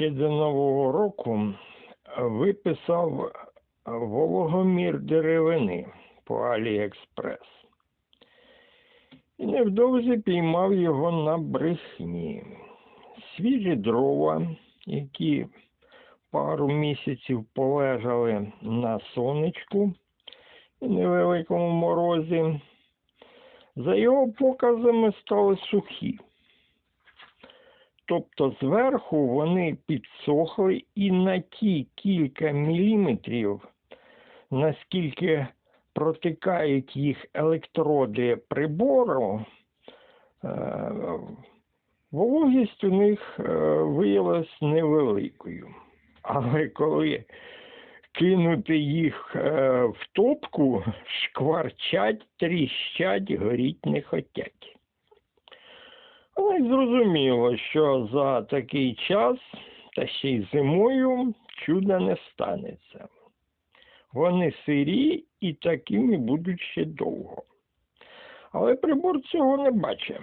ще до Нового року виписав вологомір деревини по Аліекспрес. І невдовзі піймав його на брехні. Свіжі дрова, які пару місяців полежали на сонечку і невеликому морозі, за його показами стали сухі. Тобто зверху вони підсохли і на ті кілька міліметрів, наскільки протикають їх електроди прибору, е, вологість у них е, виявилась невеликою. Але коли кинути їх е, в топку, шкварчать, тріщать, горіть не хотять. Але й зрозуміло, що за такий час, та ще й зимою, чуда не станеться. Вони сирі і такими будуть ще довго. Але прибор цього не бачить.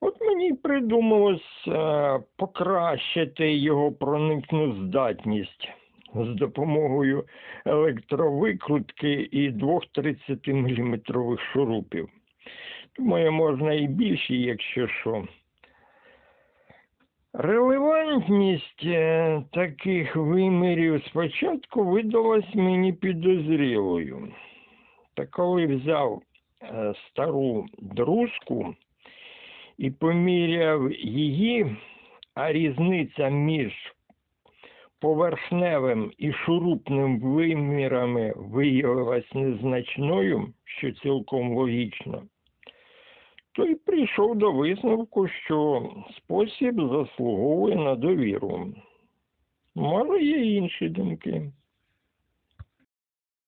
От мені придумалось е, покращити його проникну здатність з допомогою електровикрутки і двох 30-мм шурупів. Думаю, можна і більше, якщо що. Релевантність е, таких вимірів спочатку видалась мені підозрілою. Та коли взяв е, стару друзку і поміряв її, а різниця між поверхневим і шурупним вимірами виявилась незначною, що цілком логічно, то й прийшов до висновку, що спосіб заслуговує на довіру. Може, є інші думки.